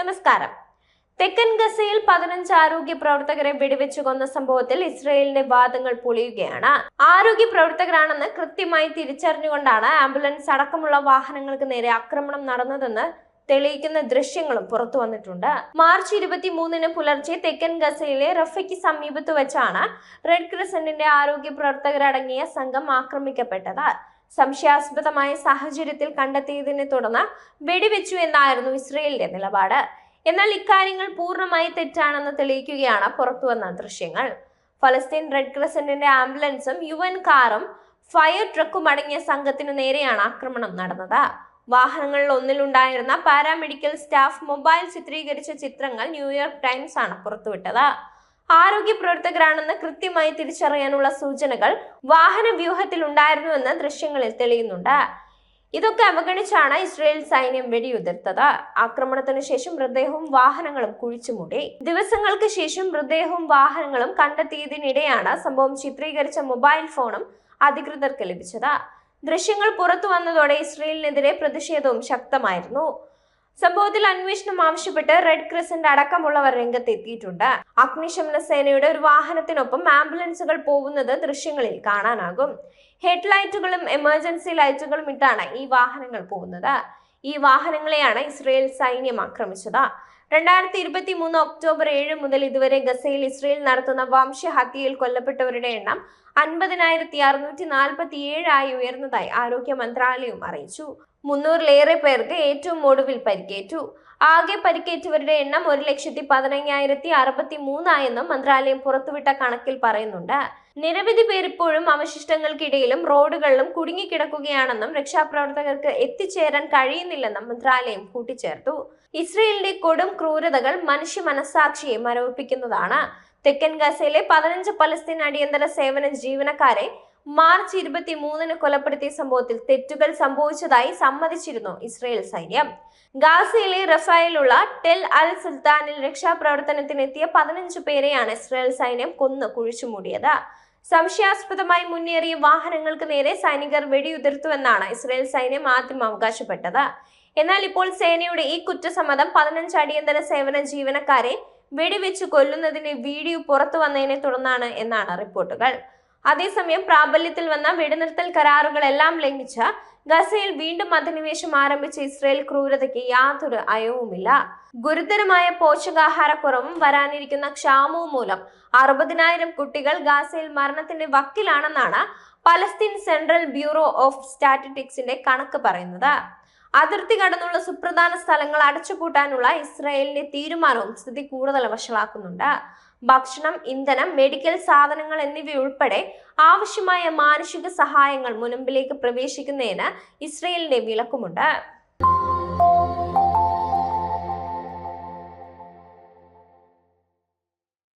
നമസ്കാരം. തെക്കൻ ഗസയിൽ പതിനഞ്ച് ആരോഗ്യ പ്രവർത്തകരെ വെടിവെച്ചു കൊന്ന സംഭവത്തിൽ ഇസ്രയേലിന്റെ വാദങ്ങൾ പൊളിയുകയാണ്. ആരോഗ്യ പ്രവർത്തകരാണെന്ന് കൃത്യമായി തിരിച്ചറിഞ്ഞുകൊണ്ടാണ് ആംബുലൻസ് അടക്കമുള്ള വാഹനങ്ങൾക്ക് നേരെ ആക്രമണം നടന്നതെന്ന് തെളിയിക്കുന്ന ദൃശ്യങ്ങളും പുറത്തു വന്നിട്ടുണ്ട്. മാർച്ച് ഇരുപത്തി മൂന്നിന് പുലർച്ചെ തെക്കൻ ഗസയിലെ റഫയ്ക്ക് സമീപത്ത് വെച്ചാണ് റെഡ് ക്രിസന്റിന്റെ ആരോഗ്യ പ്രവർത്തകരടങ്ങിയ സംഘം ആക്രമിക്കപ്പെട്ടത്. സംശയാസ്പദമായ സാഹചര്യത്തിൽ കണ്ടെത്തിയതിനെ തുടർന്ന് വെടിവെച്ചു എന്നായിരുന്നു ഇസ്രയേലിന്റെ നിലപാട്. എന്നാൽ ഇക്കാര്യങ്ങൾ പൂർണമായി തെറ്റാണെന്ന് തെളിയിക്കുകയാണ് പുറത്തുവന്ന ദൃശ്യങ്ങൾ. ഫലസ്തീൻ റെഡ് ക്രസന്റിന്റെ ആംബുലൻസും യു എൻ കാറും ഫയർ ട്രക്കും അടങ്ങിയ സംഘത്തിനു നേരെയാണ് ആക്രമണം നടന്നത്. വാഹനങ്ങളിൽ ഒന്നിലുണ്ടായിരുന്ന പാരാമെഡിക്കൽ സ്റ്റാഫ് മൊബൈൽ ചിത്രീകരിച്ച ചിത്രങ്ങൾ ന്യൂയോർക്ക് ടൈംസ് ആണ് പുറത്തുവിട്ടത്. ആരോഗ്യ പ്രവർത്തകരാണെന്ന് കൃത്യമായി തിരിച്ചറിയാനുള്ള സൂചനകൾ വാഹന വ്യൂഹത്തിൽ ഉണ്ടായിരുന്നുവെന്ന് ദൃശ്യങ്ങളിൽ തെളിയുന്നുണ്ട്. ഇതൊക്കെ അവഗണിച്ചാണ് ഇസ്രയേൽ സൈന്യം വെടിയുതിർത്തത്. ആക്രമണത്തിന് ശേഷം മൃതദേഹവും വാഹനങ്ങളും കുഴിച്ചുമൂടി. ദിവസങ്ങൾക്ക് ശേഷം മൃതദേഹവും വാഹനങ്ങളും കണ്ടെത്തിയതിനിടെയാണ് സംഭവം ചിത്രീകരിച്ച മൊബൈൽ ഫോണും അധികൃതർക്ക് ലഭിച്ചത്. ദൃശ്യങ്ങൾ പുറത്തു വന്നതോടെ ഇസ്രയേലിനെതിരെ പ്രതിഷേധവും ശക്തമായിരുന്നു. സംഭവത്തിൽ അന്വേഷണം ആവശ്യപ്പെട്ട് റെഡ് ക്രിസന്റ് അടക്കമുള്ളവർ രംഗത്തെത്തിയിട്ടുണ്ട്. അഗ്നിശമന സേനയുടെ ഒരു വാഹനത്തിനൊപ്പം ആംബുലൻസുകൾ പോകുന്നത് ദൃശ്യങ്ങളിൽ കാണാനാകും. ഹെഡ്ലൈറ്റുകളും എമർജൻസി ലൈറ്റുകളും ഇട്ടാണ് ഈ വാഹനങ്ങൾ പോകുന്നത്. ഈ വാഹനങ്ങളെയാണ് ഇസ്രയേൽ സൈന്യം ആക്രമിച്ചത്. രണ്ടായിരത്തി ഇരുപത്തി മൂന്ന് ഒക്ടോബർ ഏഴ് മുതൽ ഇതുവരെ ഗസയിൽ ഇസ്രയേൽ നടത്തുന്ന വംശഹത്യയിൽ കൊല്ലപ്പെട്ടവരുടെ എണ്ണം അൻപതിനായിരത്തി അറുന്നൂറ്റി നാൽപ്പത്തി ഏഴായി ഉയർന്നതായി ആരോഗ്യ മന്ത്രാലയം അറിയിച്ചു. മുന്നൂറിലേറെ പേർക്ക് ഏറ്റവും ഒടുവിൽ പരിക്കേറ്റു. ആകെ പരിക്കേറ്റവരുടെ എണ്ണം ഒരു ലക്ഷത്തി പതിനയ്യായിരത്തി അറുപത്തി മൂന്നായെന്നും മന്ത്രാലയം പുറത്തുവിട്ട കണക്കിൽ പറയുന്നുണ്ട്. നിരവധി പേർ ഇപ്പോഴും അവശിഷ്ടങ്ങൾക്കിടയിലും റോഡുകളിലും കുടുങ്ങിക്കിടക്കുകയാണെന്നും രക്ഷാപ്രവർത്തകർക്ക് എത്തിച്ചേരാൻ കഴിയുന്നില്ലെന്നും മന്ത്രാലയം കൂട്ടിച്ചേർത്തു. ഇസ്രയേലിന്റെ കൊടും ക്രൂരതകൾ മനുഷ്യ മനസാക്ഷിയെ മരവിപ്പിക്കുന്നതാണ്. തെക്കൻ ഗസയിലെ പതിനഞ്ച് പലസ്തീൻ അടിയന്തര സേവന ജീവനക്കാരെ മാർച്ച് ഇരുപത്തി മൂന്നിന് കൊലപ്പെടുത്തിയ സംഭവത്തിൽ തെറ്റുകൾ സംഭവിച്ചതായി സമ്മതിച്ചിരുന്നു ഇസ്രയേൽ സൈന്യം. ഗാസയിലെ റഫായിലുള്ള ടെൽ അൽ സുൽത്താനിൽ രക്ഷാപ്രവർത്തനത്തിനെത്തിയ പതിനഞ്ച് പേരെയാണ് ഇസ്രയേൽ സൈന്യം കൊന്നു കുഴിച്ചുമൂടിയത്. സംശയാസ്പദമായി മുന്നേറിയ വാഹനങ്ങൾക്ക് നേരെ സൈനികർ വെടിയുതിർത്തുവെന്നാണ് ഇസ്രയേൽ സൈന്യം ആദ്യം അവകാശപ്പെട്ടത്. എന്നാൽ ഇപ്പോൾ സേനയുടെ ഈ കുറ്റസമ്മതം പതിനഞ്ച് അടിയന്തര സേവന ജീവനക്കാരെ വെടിവെച്ച് കൊല്ലുന്നതിന്റെ വീഡിയോ പുറത്തു വന്നതിനെ തുടർന്നാണ് എന്നാണ് റിപ്പോർട്ടുകൾ. അതേസമയം പ്രാബല്യത്തിൽ വന്ന വെടിനിർത്തൽ കരാറുകളെല്ലാം ലംഘിച്ച ഗസയിൽ വീണ്ടും അധിനിവേശം ആരംഭിച്ച ഇസ്രയേൽ ക്രൂരതയ്ക്ക് യാതൊരു അയവുമില്ല. ഗുരുതരമായ പോഷകാഹാരക്കുറവും വരാനിരിക്കുന്ന ക്ഷാമവും മൂലം അറുപതിനായിരം കുട്ടികൾ ഗാസയിൽ മരണത്തിന്റെ വക്കിലാണെന്നാണ് പലസ്തീൻ സെൻട്രൽ ബ്യൂറോ ഓഫ് സ്റ്റാറ്റിസ്റ്റിക്സിന്റെ കണക്ക് പറയുന്നത്. അതിർത്തി കടന്നുള്ള സുപ്രധാന സ്ഥലങ്ങൾ അടച്ചുപൂട്ടാനുള്ള ഇസ്രായേലിന്റെ തീരുമാനവും സ്ഥിതി കൂടുതൽ വഷളാക്കുന്നുണ്ട്. ഭക്ഷണം ഇന്ധനം മെഡിക്കൽ സാധനങ്ങൾ എന്നിവയുൾപ്പെടെ ആവശ്യമായ മാനുഷിക സഹായങ്ങൾ മുനമ്പിലേക്ക് പ്രവേശിക്കുന്നതിന് ഇസ്രയേലിന്റെ വിലക്കുമുണ്ട്.